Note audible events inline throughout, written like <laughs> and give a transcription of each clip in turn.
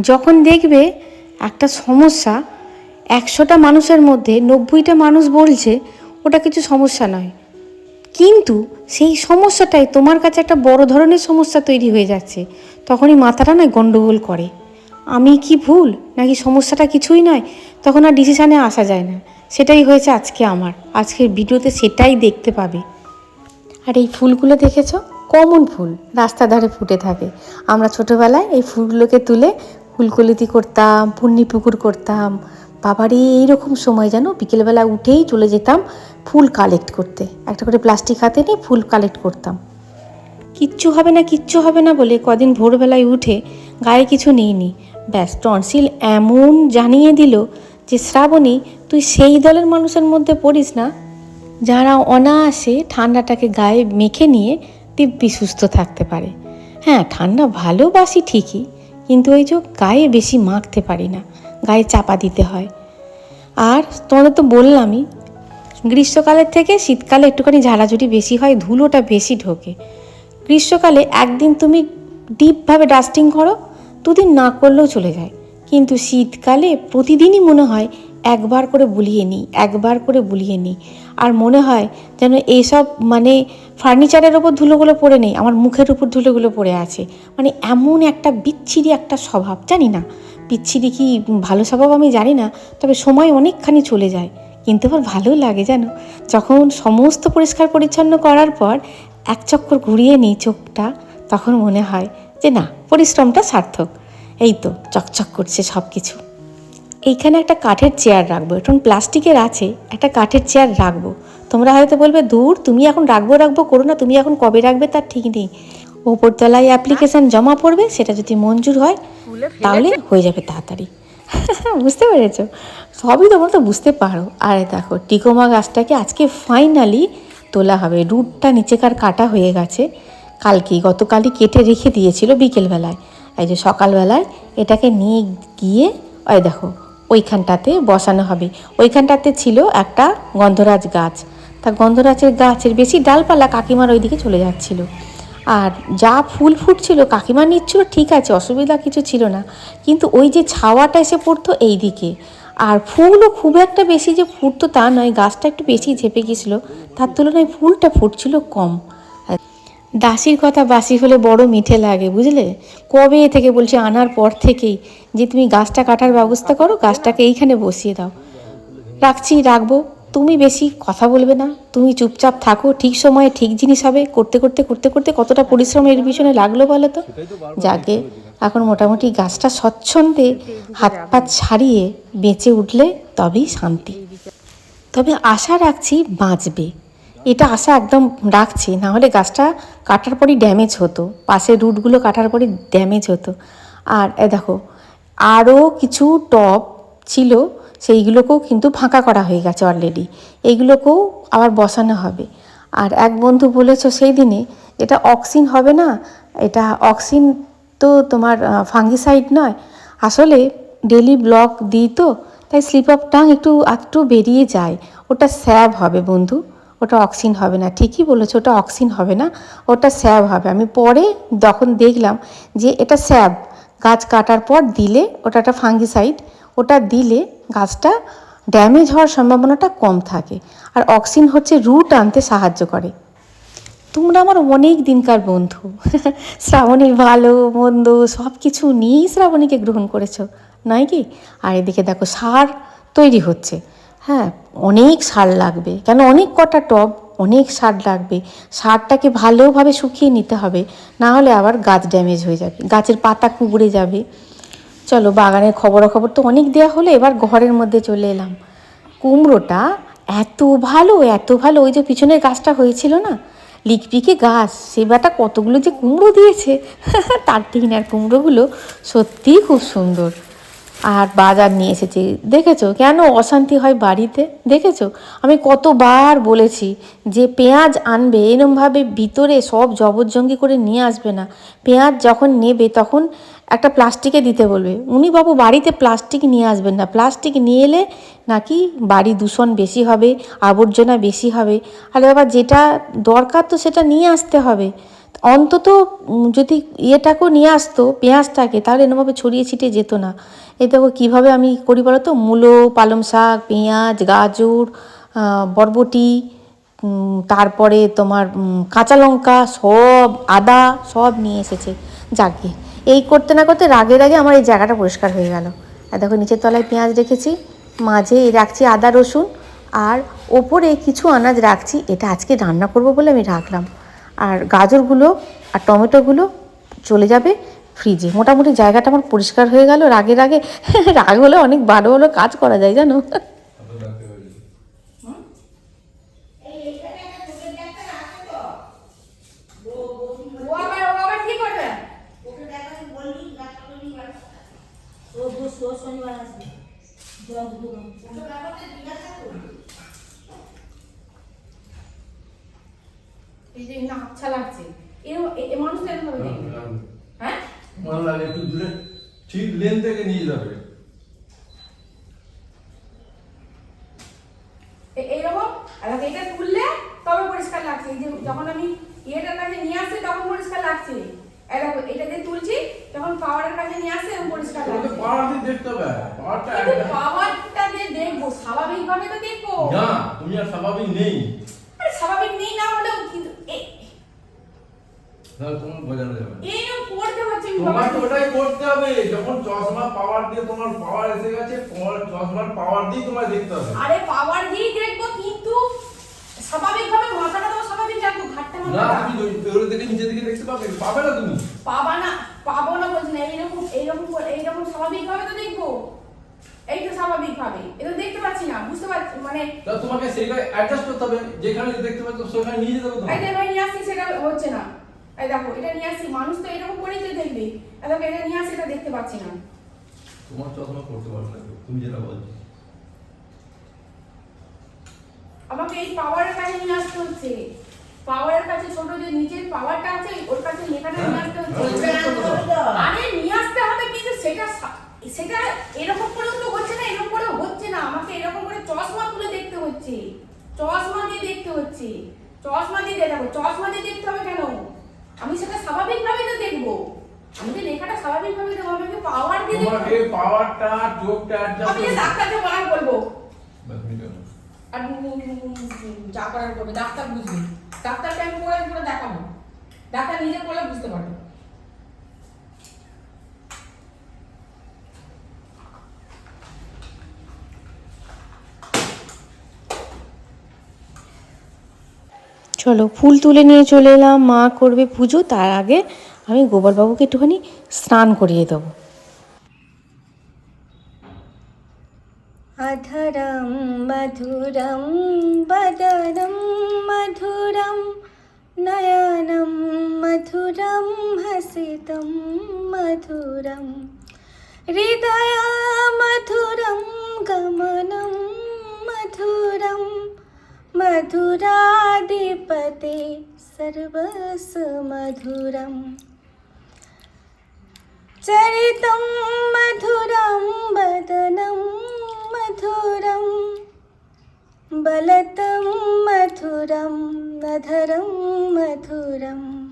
যখন দেখবে একটা সমস্যা, একশোটা মানুষের মধ্যে নব্বইটা মানুষ বলছে ওটা কিছু সমস্যা নয়। কিন্তু সেই সমস্যাটাই তোমার কাছে একটা বড় ধরনের সমস্যা তৈরি হয়ে যাচ্ছে। তখনই মাথাটা না গণ্ডগোল করে। আমি কি ভুল? নাকি সমস্যাটা কিছুই নয়? তখন আর ডিসিশানে আসা যায় না। সেটাই হয়েছে আজকে আমার। আজকের ভিডিওতে সেটাই দেখতে পাবে। আর এই ফুলগুলো দেখেছ? কমন ফুল। রাস্তার ধারে ফুটে থাকে। আমরা ছোটোবেলায় এই ফুলগুলোকে তুলে ফুলকলিতি করতাম পুণ্যি পুকুর করতাম। বাবারে এইরকম সময় যেন বিকেলবেলা উঠেই চলে যেতাম ফুল কালেক্ট করতে। একটা করে প্লাস্টিক হাতে নিয়ে ফুল কালেক্ট করতাম। কিচ্ছু হবে না, কিচ্ছু হবে না বলে কদিন ভোরবেলায় উঠে গায়ে কিছু নিইনি। ব্যাস, টনসিল এমন জানিয়ে দিল যে, শ্রাবণী, তুই সেই দলের মানুষের মধ্যে পড়িস না। যারা অনায়াসে ঠান্ডাটাকে গায়ে মেখে নিয়ে দিব্যি সুস্থ থাকতে পারে। হ্যাঁ ঠান্ডা ভালোবাসি ঠিকই কিন্তু ওই যে গায়ে বেশি মাখতে পারি না, গায়ে চাপা দিতে হয়। আর তোমাদের তো বললামই গ্রীষ্মকালের থেকে শীতকালে একটুখানি ঝাড়াঝুড়ি বেশি হয়, ধুলোটা বেশি ঢোকে। গ্রীষ্মকালে একদিন তুমি ডিপভাবে ডাস্টিং করো, দুদিন না করলেও চলে যায়। কিন্তু শীতকালে প্রতিদিনই মনে হয় একবার করে বুলিয়ে নিই, একবার করে বুলিয়ে নিই। আর মনে হয় যেন এইসব মানে ফার্নিচারের ওপর ধুলোগুলো পড়ে নেই, আমার মুখের উপর ধুলোগুলো পড়ে আছে। মানে এমন একটা বিচ্ছিরি একটা স্বভাব, জানি না। বিচ্ছিরি কি ভালো স্বভাব আমি জানি না, তবে সময় অনেকখানি চলে যায়। কিন্তু আমার ভালো লাগে জানো, যখন সমস্ত পরিষ্কার পরিচ্ছন্ন করার পর এক চক্কর ঘুরিয়ে নিই চোখটা, তখন মনে হয় যে না, পরিশ্রমটা সার্থক। এই তো, চকচক করছে সব কিছু এইখানে একটা কাঠের চেয়ার রাখব এখন প্লাস্টিকের আছে একটা কাঠের চেয়ার রাখব। তোমরা হয়তো বলবে দূর তুমি এখন রাখব রাখব করো না তুমি এখন কবে রাখবে তার ঠিক নেই। ওপরতলায় অ্যাপ্লিকেশন জমা পড়বে সেটা যদি মঞ্জুর হয় তাহলে হয়ে যাবে তাড়াতাড়ি। <laughs> বুঝতে পেরেছ? সবই তোমরা তো বুঝতে পারো। আরে দেখো টিকোমা গাছটাকে আজকে ফাইনালি তোলা হবে। রুটটা নিচেকার কাটা হয়ে গেছে। কালকেই গতকালই কেটে রেখে দিয়েছিল বিকেলবেলায়। এই যে সকালবেলায় এটাকে নিয়ে গিয়ে ওই দেখো ওইখানটাতে বসানো হবে। ওইখানটাতে ছিল একটা গন্ধরাজ গাছ। তা গন্ধরাজের গাছের বেশি ডালপালা কাকিমার ওইদিকে চলে যাচ্ছিল। আর যা ফুল ফুটছিল, কাকিমা নিচ্ছিল, ঠিক আছে, অসুবিধা কিছু ছিল না। কিন্তু ওই যে ছাওয়াটা এসে পড়তো এই দিকে আর ফুলও খুব একটা বেশি যে ফুটতো তা নয়, গাছটা একটু বেশি ঝেপে গেছিল। তার তুলনায় ফুলটা ফুটছিল কম। দাসির কথা বাসি হলে বড় মিঠে লাগে, বুঝলে? কবে এ থেকে বলছে আনার পর থেকেই যে তুমি গাছটা কাটার ব্যবস্থা করো, গাছটাকে এইখানে বসিয়ে দাও। রাখছি, রাখব। তুমি বেশি কথা বলবে না। তুমি চুপচাপ থাকো। ঠিক সময়ে ঠিক জিনিস হবে। করতে করতে করতে করতে কতটা পরিশ্রম এর পিছনে লাগল বলো তো? যাকে এখন মোটামুটি গাছটা স্বচ্ছন্দে হাত পা ছাড়িয়ে বেঁচে উঠলে তবেই শান্তি। তবে আশা রাখছি বাঁচবে। এটা আশা একদম রাখছি, না হলে গাছটা কাটার পরই ড্যামেজ হতো পাশের রুটগুলো কাটার পরই ড্যামেজ হতো। আর এ দেখো আরও কিছু টব ছিল, সেইগুলোকেও কিন্তু ফাঁকা করা হয়ে গেছে অলরেডি এইগুলোকেও আবার বসানো হবে। আর এক বন্ধু বলেছ সেই দিনে, এটা অক্সিন হবে না, এটা অক্সিন তো তোমার ফাঙ্গিসাইড নয়, আসলে ডেলি ব্লক দিই তো, তাই স্লিপ অফ টাং একটু একটু বেরিয়ে যায়, ওটা স্যাব হবে বন্ধু। ওটা অক্সিন হবে না। ঠিকই বলেছ, ওটা অক্সিন হবে না, ওটা স্যাব হবে। আমি পরে যখন দেখলাম যে এটা স্যাব, গাছ কাটার পর দিলে ওটা একটা ফাঙ্গিসাইড, ওটা দিলে গাছটা ড্যামেজ হওয়ার সম্ভাবনাটা কম থাকে। আর অক্সিন হচ্ছে রুট আনতে সাহায্য করে। তোমরা আমার অনেক দিনকার বন্ধু। <laughs> শ্রাবণীর ভালো, মন্দ সব কিছু নিয়েই শ্রাবণীকে গ্রহণ করেছ, নয় কি? আর এদিকে দেখো, সার তৈরি হচ্ছে। হ্যাঁ অনেক সার লাগবে। কেন? অনেক কটা টব, অনেক সার লাগবে। সারটাকে ভালোভাবে শুকিয়ে নিতে হবে, না হলে আবার গাছ ড্যামেজ হয়ে যাবে। গাছের পাতা কুবড়ে যাবে। চলো, বাগানের খবরাখবর তো অনেক দেওয়া হলো, এবার ঘরের মধ্যে চলে এলাম। কুমড়োটা এত ভালো এত ভালো, ওই যে পিছনের গাছটা হয়েছিল না? লিকপিকে গাছ সে বেটা কতগুলো যে কুমড়ো দিয়েছে। <laughs> তার আর কুমড়োগুলো সত্যিই খুব সুন্দর। আর বাজার নিয়ে এসেছি। দেখেছ? কেন অশান্তি হয় বাড়িতে? দেখেছ? আমি কতবার বলেছি যে পেঁয়াজ আনবে, এরমভাবে ভিতরে সব জবরজঙ্গি করে নিয়ে আসবে না। পেঁয়াজ যখন নেবে তখন একটা প্লাস্টিকে দিতে বলবে। উনি বাবু বাড়িতে প্লাস্টিক নিয়ে আসবেন না। প্লাস্টিক নিয়ে এলে নাকি বাড়ি দূষণ বেশি হবে, আবর্জনা বেশি হবে। আরে বাবা, যেটা দরকার তো সেটা নিয়ে আসতে হবে। অন্তত যদি ইয়েটাকেও নিয়ে আসতো, পেঁয়াজটাকে, তাহলে এরমভাবে ছড়িয়ে ছিটিয়ে যেত না। এই দেখো কীভাবে আমি করি বলো তো? মূলো, পালং শাক, পেঁয়াজ, গাজর বরবটি তারপরে তোমার কাঁচা লঙ্কা, সব, আদা, সব নিয়ে এসেছে। যাকে, এই করতে না করতে রাগে রাগে আমার এই জায়গাটা পরিষ্কার হয়ে গেল। আর দেখো নিচের তলায় পেঁয়াজ রেখেছি, মাঝে রাখছি আদা, রসুন, আর ওপরে কিছু আনাজ রাখছি, এটা আজকে রান্না করব বলে আমি রাখলাম। আর গাজরগুলো আর টমেটোগুলো চলে যাবে ফ্রিজে মোটামুটি জায়গাটা আমার পরিষ্কার হয়ে গেল রাগে রাগে রাগ হলে অনেক ভালো ভালো কাজ করা যায় জানো শনিবার আসবে জল দুটো এই যে না আচ্ছা লাগছে। এরকম এ- এ মানুষটা এরকম ভাবে দেখবে। হ্যাঁ মনে লাগে একটু দূরে ঠিক লেন থেকে নিয়ে যাবে এইরকম? আর এটা তুললে তবে পরিষ্কার লাগছে। এই যে যখন আমি ইয়েটার কাছে নিয়ে আসছি তখন পরিষ্কার লাগছে। এই এটা যে তুলছি তখন পাওয়ারের কাছে নিয়ে আসছে এবং পরিষ্কার লাগছে। পাওয়ার দিয়ে দেখতে হবে। পাওয়ারটা পাওয়ারটা দিয়ে দেখব স্বাভাবিকভাবে তো দেখব। না তুমি আর স্বাভাবিক নেই। আরে স্বাভাবিক নেই না হলেও কিন্তু এ- তাহলে তোমার বোঝানো যাবে না। এইরকম করতে হচ্ছে আমি তোমাকে বাবাকে- ওটাই করতে হবে যখন চশমা পাওয়ার দিয়ে তোমার পাওয়ার এসে গেছে পাওয়ার চশমার পাওয়ার দিয়ে তোমায় দেখতে হবে। আরে পাওয়ার দিয়ে দেখব কিন্তু স্বাভাবিকভাবে মাথাটা তো স্বাভাবিক রাখব ঘাটটা না তুমি ওই দিকে নিচে দিকে দেখতে পাবে পাবে না তুমি। পাবা না পাবো না বলছি না এইরকম এইরকম করে- এইরকম স্বাভাবিক ভাবে তো দেখব। এই তো স্বাভাবিক ভাবে এটা দেখতে পাচ্ছি না বুঝতে পারছি মানে তোমাকে সেইটা অ্যাডজাস্ট করতে হবে যেখানে দেখতে পাচ্ছ সেখানে নিয়ে যেতে হবে এই ভাই নিয়ে আসছি সেটা হচ্ছে না। এই দেখো এটা নিয়ে আসছি। মানুষ তো এরকম করেই তো দেখবে। দেখো এটা নিয়ে আসছি এটা দেখতে পাচ্ছি না। তোমার চশমা করতে পারবে না তুমি যেটা বলছো। আমাকে এই পাওয়ারের কাছে নিয়ে আসতে হচ্ছে। পাওয়ারের কাছে ছোট যে নিচের পাওয়ারটা আছে ওর কাছে লেখাটা নিয়ে আসতে হচ্ছে। আরে নিয়ে আসতে হবে কিন্তু সেটা সেটা এরকম করেও তো হচ্ছে না এরকম করে হচ্ছে না। আমাকে এরকম করে চশমা তুলে দেখতে হচ্ছে। চশমা দিয়ে দেখতে হচ্ছে। চশমা দিয়ে দেখো চশমা দিয়ে দেখতে হবে কেন? আমি সেটা স্বাভাবিকভাবে তো দেখব। আমি তো লেখাটা স্বাভাবিকভাবে দেখব আমাকে পাওয়ার দিয়ে তোমাকে। পাওয়ারটা চোখটা আমি যে ডাক্তারকে বলার বলব। আর যা করার করবে ডাক্তার বুঝবে। ডাক্তারকে আমি করে করে দেখাবো। ডাক্তার নিজে করলে বুঝতে পারবে। চলো ফুল তুলে নিয়ে চলে এলাম মা করবে পুজো তার আগে আমি গোপালবাবুকে একটুখানি স্নান করিয়ে দেবো अधरं मधुरं वदनं मधुरं नयनं मधुरं हसितं मधुरं हृदयमधुरं गमनं मधुरं मधुराधिपते सर्वस्वमधुरम् चरितं मधुरं वदनं मधुरं बलतं मधुरं, नधरं मधुरम्।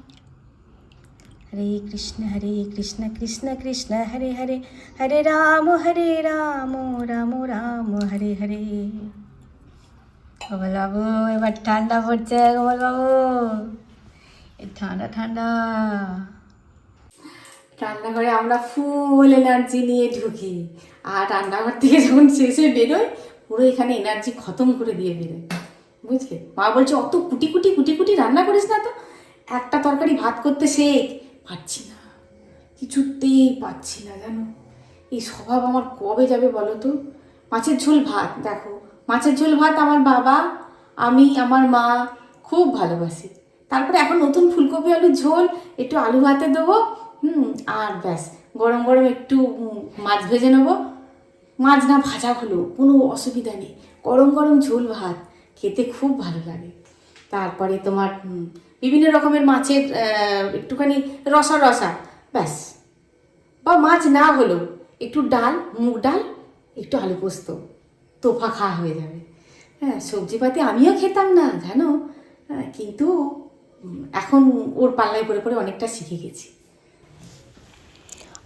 हरे कृष्ण हरे कृष्ण कृष्ण कृष्ण, हरे हरे। हरे राम हरे राम রাম বাবু, এবার ঠান্ডা পড়ছে বাবু। এই ঠান্ডা ঠান্ডা। রান্নাঘরে আমরা ফুল এনার্জি নিয়ে ঢুকি। আর রান্নাঘর থেকে যখন শেষে বেরোয়, পুরো এখানে এনার্জি খতম করে দিয়ে বেরোয়। বুঝলে? মা বলছে, অত কুটি কুটি কুটি কুটি রান্না করিস না তো? একটা তরকারি ভাত করতে শেখ? পারছি না। কিছুতেই পাচ্ছি না, জানো? এই স্বভাব আমার কবে যাবে বলো তো? মাছের ঝোল ভাত, দেখো। মাছের ঝোল ভাত আমার বাবা, আমি, আমার মা খুব ভালোবাসি। তারপরে এখন নতুন ফুলকপি আলুর ঝোল, একটু আলু ভাতে দেবো, হুম, আর ব্যাস, গরম গরম একটু মাছ ভেজে নেব। মাছ না ভাজা হলো কোনো অসুবিধা নেই, গরম গরম ঝোল ভাত, খেতে খুব ভালো লাগে। তারপরে তোমার বিভিন্ন রকমের মাছের একটুখানি রসা রসা, ব্যাস। বা মাছ না হলো একটু ডাল, মুগ ডাল, একটু আলু পোস্ত। তোফা খাওয়া হয়ে যাবে। হ্যাঁ সবজিপাতি আমিও খেতাম না, জানো? কিন্তু এখন ওর পাল্লায় পড়ে পড়ে অনেকটা শিখে গেছি।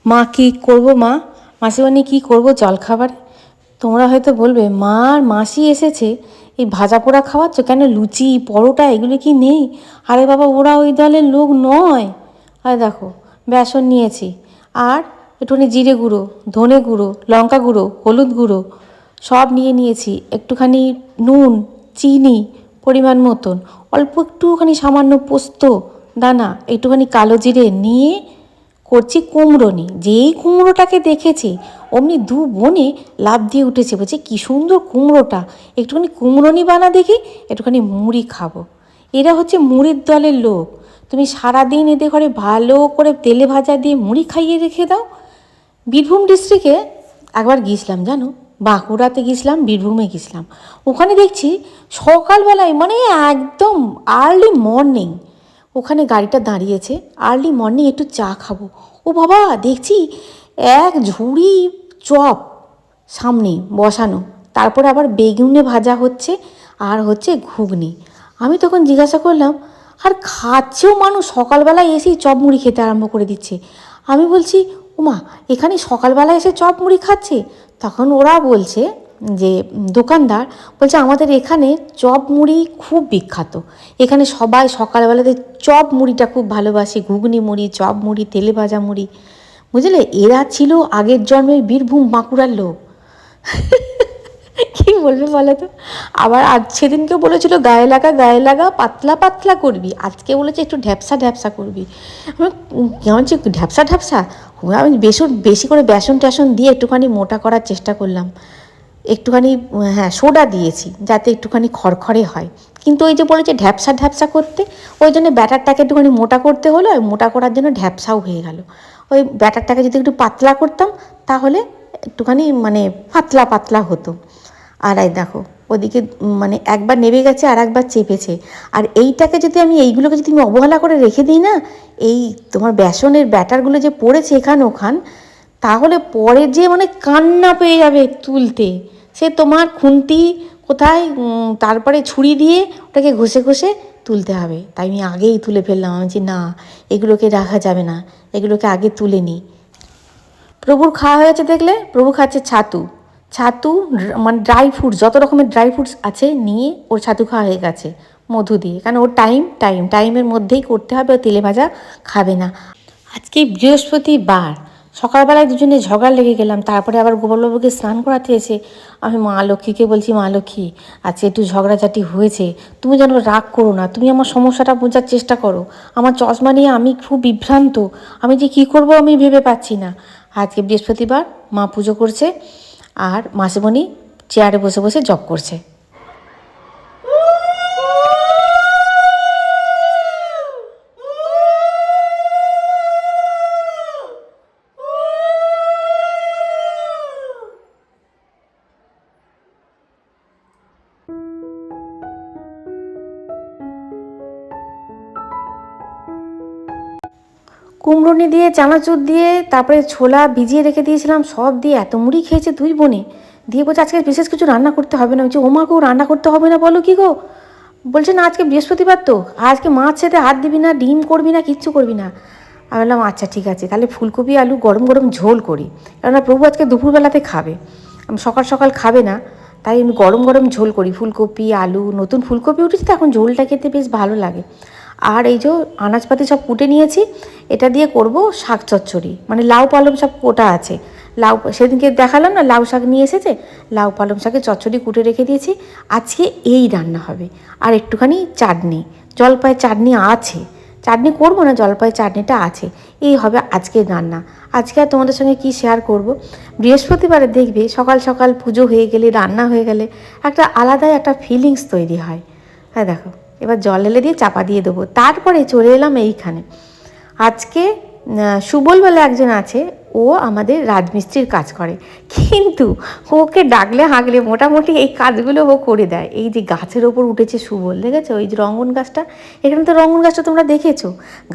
মা, কি করব মা? মাসিমানি কি করব জলখাবার? তোমরা হয়তো বলবে, মা আর মাসি এসেছে, এই ভাজা পোড়া খাওয়াচ্ছ কেন? লুচি, পরোটা, এগুলো কি নেই? আরে বাবা, ওরা ওই দলের লোক নয়। আরে দেখো, বেসন নিয়েছি। আর একটুখানি জিরে গুঁড়ো, ধনে গুঁড়ো, লঙ্কা গুঁড়ো, হলুদ গুঁড়ো সব নিয়ে নিয়েছি। একটুখানি নুন, চিনি পরিমাণ মতন। অল্প একটুখানি সামান্য পোস্ত, দানা, একটুখানি কালো জিরে নিয়ে করছি কুমড়োনি যেই কুমড়োটাকে দেখেছি, অমনি দু বোনে লাভ দিয়ে উঠেছে। বলছে, কী সুন্দর কুমড়োটা। একটুখানি কুমড়োনি বানা দেখি, একটুখানি মুড়ি খাব। এরা হচ্ছে মুড়ির দলের লোক। তুমি সারাদিন এদের ঘরে ভালো করে তেলে ভাজা দিয়ে মুড়ি খাইয়ে রেখে দাও। বীরভূম ডিস্ট্রিক্টে একবার গিয়েছিলাম, জানো? বাঁকুড়াতে গেছিলাম, বীরভূমে গেছিলাম। ওখানে দেখছি সকালবেলায় মানে একদম আর্লি মর্নিং ওখানে গাড়িটা দাঁড়িয়েছে আর্লি মর্নিং একটু চা খাব। ও বাবা, দেখছি এক ঝুড়ি চপ সামনে বসানো, তারপরে আবার বেগুনে ভাজা হচ্ছে আর হচ্ছে ঘুগনি। আমি তখন জিজ্ঞাসা করলাম, আর খাচ্ছেও মানুষ? সকালবেলায় এসেই চপ মুড়ি খেতে আরম্ভ করে দিচ্ছে। আমি বলছি ওমা এখানে সকালবেলা এসে চপ মুড়ি খাচ্ছে? তখন ওরা বলছে যে, দোকানদার বলছে, আমাদের এখানে চপ মুড়ি খুব বিখ্যাত। এখানে সবাই সকালবেলাতে চপ মুড়িটা খুব ভালোবাসে। ঘুগনি মুড়ি, চপ মুড়ি, তেলে ভাজা মুড়ি। বুঝলে? এরা ছিল আগের জন্মের বীরভূম বাঁকুড়ার লোক। কি বলবে বলো তো? আবার আজ সেদিনকে বলেছিল, গায়ে লাগা গায়ে লাগা, পাতলা পাতলা করবি। আজকে বলেছে, একটু ঢ্যাপসা ঢ্যাপসা করবি। আমি কেমন যে ঢ্যাপসা ঢ্যাপসা? আমি বেসন, বেশি করে বেসন টেসন দিয়ে একটুখানি মোটা করার চেষ্টা করলাম। একটুখানি হ্যাঁ সোডা দিয়েছি, যাতে একটুখানি খড়খড়ে হয়। কিন্তু ওই যে বলেছে, ঢ্যাপসা ঢ্যাপসা করতে। ওই জন্য ব্যাটারটাকে একটুখানি মোটা করতে হলো আর মোটা করার জন্য ঢ্যাপসাও হয়ে গেল। ওই ব্যাটারটাকে যদি একটু পাতলা করতাম, তাহলে একটুখানি মানে পাতলা পাতলা হতো। আর এই দেখো। ওদিকে মানে একবার নেবে গেছে আর একবার চেপেছে। আর এইটাকে যদি আমি, এইগুলোকে যদি আমি অবহেলা করে রেখে দিই না, এই তোমার বেসনের ব্যাটারগুলো যে পড়েছে এখান ওখান, তাহলে পরে যে মানে কান্না পেয়ে যাবে তুলতে। সে তোমার খুন্তি কোথায় তারপরে ছুরি দিয়ে ওটাকে ঘষে ঘষে তুলতে হবে। তাই আমি আগেই তুলে ফেললাম। আমি বলছি, না, এগুলোকে রাখা যাবে না। এগুলোকে আগে তুলে নিই প্রভুর খাওয়া হয়েছে দেখলে? প্রভু খাচ্ছে ছাতু। ছাতু মানে ড্রাই ফ্রুটস যত রকমের ড্রাই ফ্রুটস আছে নিয়ে ওর ছাতু খাওয়া হয়ে গেছে, মধু দিয়ে। কারণ ওর টাইম টাইম টাইমের মধ্যেই করতে হবে, ও তেলে ভাজা খাবে না। আজকে বৃহস্পতিবার, সকালবেলায় দুজনে ঝগড়া লেগে গেলাম, তারপরে আবার গোপালবাবুকে স্নান করাতে এসে আমি মা লক্ষ্মীকে বলছি, মা লক্ষ্মী, আজকে একটু ঝগড়াঝাটি হয়েছে, তুমি যেন রাগ করো না, তুমি আমার সমস্যাটা বোঝার চেষ্টা করো। আমার চশমা নিয়ে আমি খুব বিভ্রান্ত, আমি যে কী করব আমি ভেবে পাচ্ছি না। আজকে বৃহস্পতিবার, মা পুজো করছে আর মাসিমণি চেয়ারে বসে বসে জব করছে। কুমড়োনি দিয়ে, চানাচুর দিয়ে, তারপরে ছোলা ভিজিয়ে রেখে দিয়েছিলাম, সব দিয়ে এত মুড়ি খেয়েছে দুই বোনে। দিয়ে বলছে, আজকে বিশেষ কিছু রান্না করতে হবে না। বলছে ওমাকেও রান্না করতে হবে না বলো কি গো? বলছে, না, আজকে বৃহস্পতিবার তো। আজকে মাছ খেতে হাত দিবি না, ডিম করবি না, কিচ্ছু করবি না। আমি বললাম আচ্ছা ঠিক আছে, তাহলে ফুলকপি, আলু গরম গরম ঝোল করি। কেননা প্রভু আজকে দুপুরবেলাতে খাবে। সকাল সকাল খাবে না, তাই আমি গরম গরম ঝোল করি, ফুলকপি, আলু, নতুন ফুলকপি উঠেছে তো, এখন ঝোলটা খেতে বেশ ভালো লাগে। এই যে আনাজপাতি সব কুটে নিয়েছি, এটা দিয়ে করব শাক চচ্চড়ি। মানে লাউ পালং সব কোটা আছে। লাউ, সেদিনকে দেখালাম না, লাউ শাক নিয়ে এসেছে? লাউ পালং শাকে চচ্চড়ি কুটে রেখে দিয়েছি। আজকে এই রান্না হবে। আর একটুখানি চাটনি। জলপাই চাটনি আছে। চাটনি করব না জলপাই চাটনিটা আছে। এই হবে আজকের রান্না। আজকে আর তোমাদের সঙ্গে কি শেয়ার করব? বৃহস্পতিবারে দেখবে সকাল সকাল পুজো হয়ে গেলে, রান্না হয়ে গেলে একটা আলাদাই একটা ফিলিংস তৈরি হয়। হ্যাঁ দেখো। এবার জল এলে দিয়ে চাপা দিয়ে দেবো। তারপরে চলে এলাম এইখানে। আজকে সুবল বলে একজন আছে, ও আমাদের রাজমিস্ত্রির কাজ করে। কিন্তু ওকে ডাকলে, হাঁকলে মোটামুটি এই কাজগুলো ও করে দেয়। এই যে গাছের ওপর উঠেছে সুবল, দেখেছ? ওই যে রঙ্গন গাছটা, এখানে তো রঙ্গন গাছটা তোমরা দেখেছ?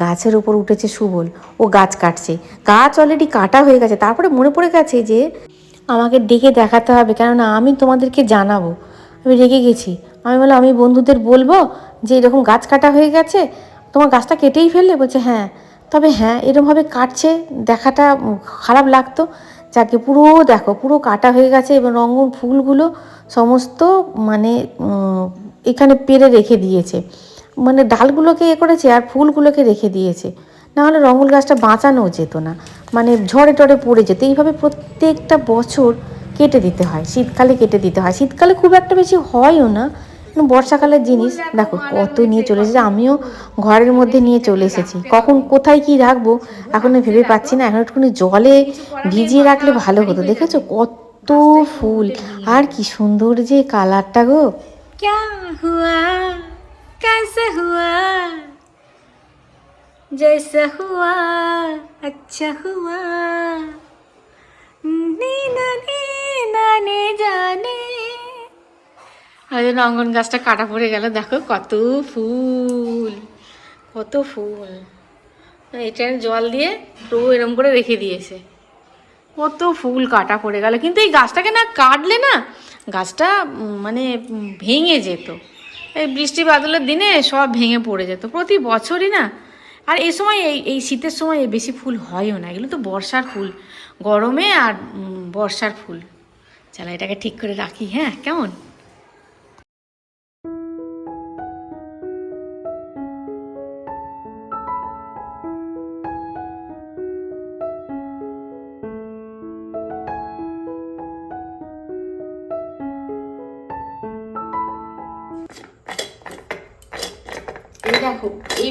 গাছের ওপর উঠেছে সুবল, ও গাছ কাটছে। গাছ অলরেডি কাটা হয়ে গেছে। তারপরে মনে পড়ে গেছে যে আমাকে ডেকে দেখাতে হবে, কেননা আমি তোমাদেরকে জানাব। আমি রেগে গেছি। আমি বললাম, আমি বন্ধুদের বলব যে এরকম গাছ কাটা হয়ে গেছে, তোমার গাছটা কেটেই ফেললে? বলছে হ্যাঁ। তবে হ্যাঁ এরমভাবে কাটছে, দেখাটা খারাপ লাগতো। যাকে পুরো দেখো, পুরো কাটা হয়ে গেছে এবং রঙন ফুলগুলো সমস্ত মানে এখানে পেরে রেখে দিয়েছে। মানে ডালগুলোকে এ করেছে আর ফুলগুলোকে রেখে দিয়েছে। নাহলে রঙুল গাছটা বাঁচানো যেত না। মানে ঝড়ে টড়ে পড়ে যেত। এইভাবে প্রত্যেকটা বছর কেটে দিতে হয়, শীতকালে কেটে দিতে হয়। শীতকালে খুব একটা বেশি হয়ও না। বর্ষাকালের জিনিস দেখো কত নিয়ে চলে এসেছে আমিও ঘরের মধ্যে নিয়ে চলে এসেছি কখন কোথায় কি রাখবো এখনো ভেবে পাচ্ছি না এখন একটুখানি জলে ভিজিয়ে রাখলে ভালো হতো দেখেছো কত ফুল আর কি সুন্দর যে কালারটা গো क्या हुआ कैसे हुआ जैसा हुआ अच्छा हुआ नीना नीना আজ রঙ্গন গাছটা কাটা পড়ে গেল। দেখো কত ফুল কত ফুল। এটা জল দিয়ে তো এরম করে রেখে দিয়েছে। কত ফুল কাটা পড়ে গেল। কিন্তু এই গাছটাকে না কাটলে না গাছটা মানে ভেঙে যেত। এই বৃষ্টি বাদলের দিনে সব ভেঙে পড়ে যেত। প্রতি বছরই না, আর এই সময় এই এই শীতের সময় বেশি ফুল হয়ও না। এগুলো তো বর্ষার ফুল, গরমে আর বর্ষার ফুল। চলো এটাকে ঠিক করে রাখি হ্যাঁ? কেমন?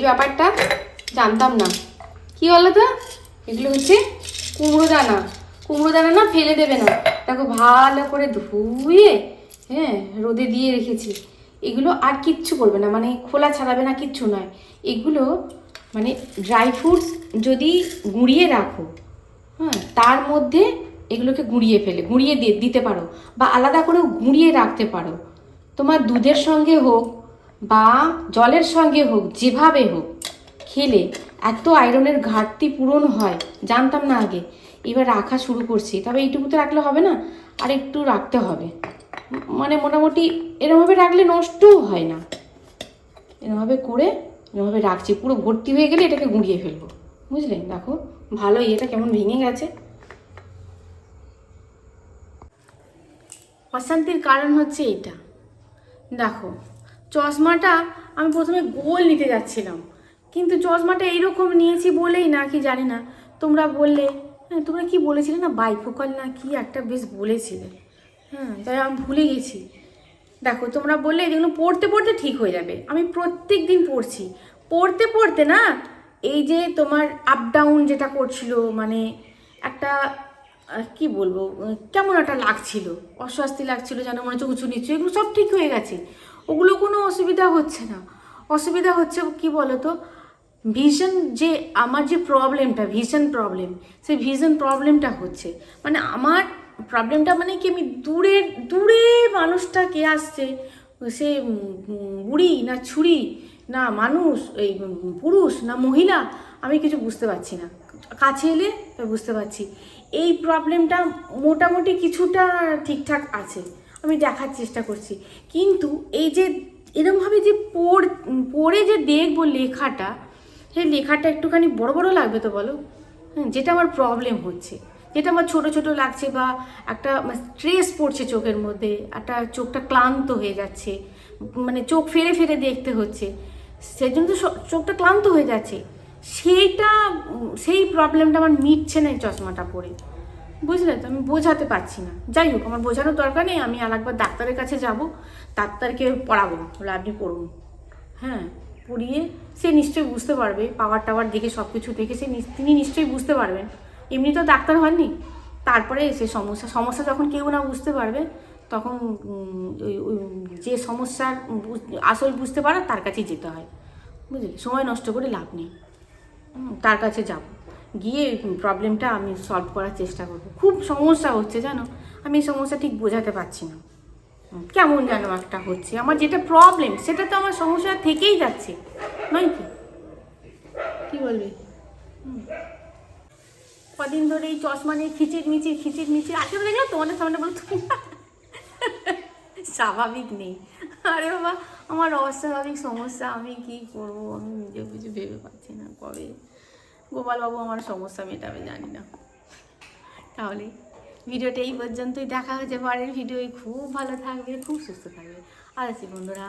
ব্যাপারটা জানতাম না। কি বলো তো এগুলো হচ্ছে কুমড়ো দানা। কুমড়ো দানা না ফেলে দেবে না। দেখো ভালো করে ধুয়ে হ্যাঁ রোদে দিয়ে রেখেছি। এগুলো আর কিচ্ছু করবে না। মানে খোলা ছাড়াবে না, কিচ্ছু নয়। এগুলো মানে ড্রাই ফ্রুটস যদি গুঁড়িয়ে রাখো হ্যাঁ তার মধ্যে এগুলোকে গুঁড়িয়ে ফেলে, গুঁড়িয়ে দিতে পারো। বা আলাদা করেও গুঁড়িয়ে রাখতে পারো। তোমার দুধের সঙ্গে হোক বা জলের সঙ্গে হোক, যেভাবে হোক, খেলে এত আয়রনের ঘাটতি পূরণ হয়। জানতাম না আগে। এবার রাখা শুরু করছি। তবে এইটুকু তো রাখলে হবে না, আর একটু রাখতে হবে। মানে মোটামুটি এরমভাবে রাখলে নষ্টও হয় না। এরমভাবে করে এরমভাবে রাখছি। পুরো ভর্তি হয়ে গেলে এটাকে গুঁড়িয়ে ফেলব। বুঝলে? দেখো, ভালো এটা কেমন ভেঙে গেছে। অশান্তির কারণ হচ্ছে এটা দেখো চশমাটা আমি প্রথমে গোল নিতে যাচ্ছিলাম। কিন্তু চশমাটা এইরকম নিয়েছি বলেই না, কি জানি না। তোমরা বললে হ্যাঁ তোমরা কি বলেছিলে না বাইফোকাল না কি একটা বেশ বলেছিলে? হ্যাঁ তাই আমি ভুলে গেছি। দেখো, তোমরা বললে যেগুলো পড়তে পড়তে ঠিক হয়ে যাবে। আমি প্রত্যেক দিন পড়ছি। পড়তে পড়তে না, এই যে তোমার আপ ডাউন যেটা করছিল মানে একটা কি বলব, কেমন একটা লাগছিল, অস্বস্তি লাগছিল, যেন মনে হচ্ছে উঁচু নিচু, এগুলো সব ঠিক হয়ে গেছে। ওগুলো কোনো অসুবিধা হচ্ছে না। অসুবিধা হচ্ছে কি বলো তো ভিশন যে আমার যে প্রবলেমটা ভিশন প্রবলেম সেই ভিশন প্রবলেমটা হচ্ছে। মানে আমার প্রবলেমটা মানে কি আমি দূরে দূরে মানুষটা কে আসছে, সে বুড়ি না ছুরি, না মানুষ, এই পুরুষ না মহিলা, আমি কিছু বুঝতে পারছি না। কাছে এলে বুঝতে পারছি। এই প্রবলেমটা মোটামুটি কিছুটা ঠিকঠাক আছে। আমি দেখার চেষ্টা করছি। কিন্তু এই যে এরমভাবে যে পড়, পড়ে যে দেখব লেখাটা, সেই লেখাটা একটুখানি বড় বড় লাগবে তো বলো? হ্যাঁ যেটা আমার প্রবলেম হচ্ছে। যেটা আমার ছোট ছোট লাগছে বা একটা স্ট্রেস পড়ছে চোখের মধ্যে, একটা চোখটা ক্লান্ত হয়ে যাচ্ছে মানে চোখ ফেরে ফেরে দেখতে হচ্ছে, সেই জন্য তো চোখটা ক্লান্ত হয়ে যাচ্ছে। সেইটা সেই প্রবলেমটা আমার মিটছে না এই চশমাটা পরে। বুঝলে তো, আমি বোঝাতে পারছি না। যাই হোক, আমার বোঝানোর দরকার নেই, আমি আরেকবার ডাক্তারের কাছে যাব, ডাক্তারকে পড়াবো বলে আপনি পড়ুন। হ্যাঁ পড়িয়ে সে নিশ্চয়ই বুঝতে পারবে, পাওয়ার টাওয়ার দেখে সব কিছু দেখে সে তিনি নিশ্চয়ই বুঝতে পারবেন। এমনি তো ডাক্তার হননি। তারপরে সে সমস্যা সমস্যা যখন কেউ না বুঝতে পারবে, তখন যে সমস্যার আসল বুঝতে পারে তার কাছেই যেতে হয়। বুঝলি, সময় নষ্ট করে লাভ নেই। তার কাছে যাব। গিয়ে প্রবলেমটা আমি সলভ করার চেষ্টা করব। খুব সমস্যা হচ্ছে জানো? আমি এই সমস্যা ঠিক বোঝাতে পারছি না। কেমন যেন একটা হচ্ছে। আমার যেটা প্রবলেম সেটা তো আমার সমস্যা থেকেই যাচ্ছে। নয় কি? কি বলবে। কদিন ধরে এই চশমা নিয়ে খিচির মিচির খিচির মিচির। আসলে দেখলাম তোমাদের সামনে বলো তুমি স্বাভাবিক নেই। আরে বাবা আমার অস্বাভাবিক সমস্যা আমি কি করব? আমি নিজে কিছু ভেবে পাচ্ছি না কবে। গোপালবাবু আমার সমস্যা মেটাবে, জানি না। তাহলে ভিডিওটা এই পর্যন্তই। দেখা হয়েছে পরের ভিডিও খুব ভালো থাকবে খুব সুস্থ থাকবে আর আছি বন্ধুরা।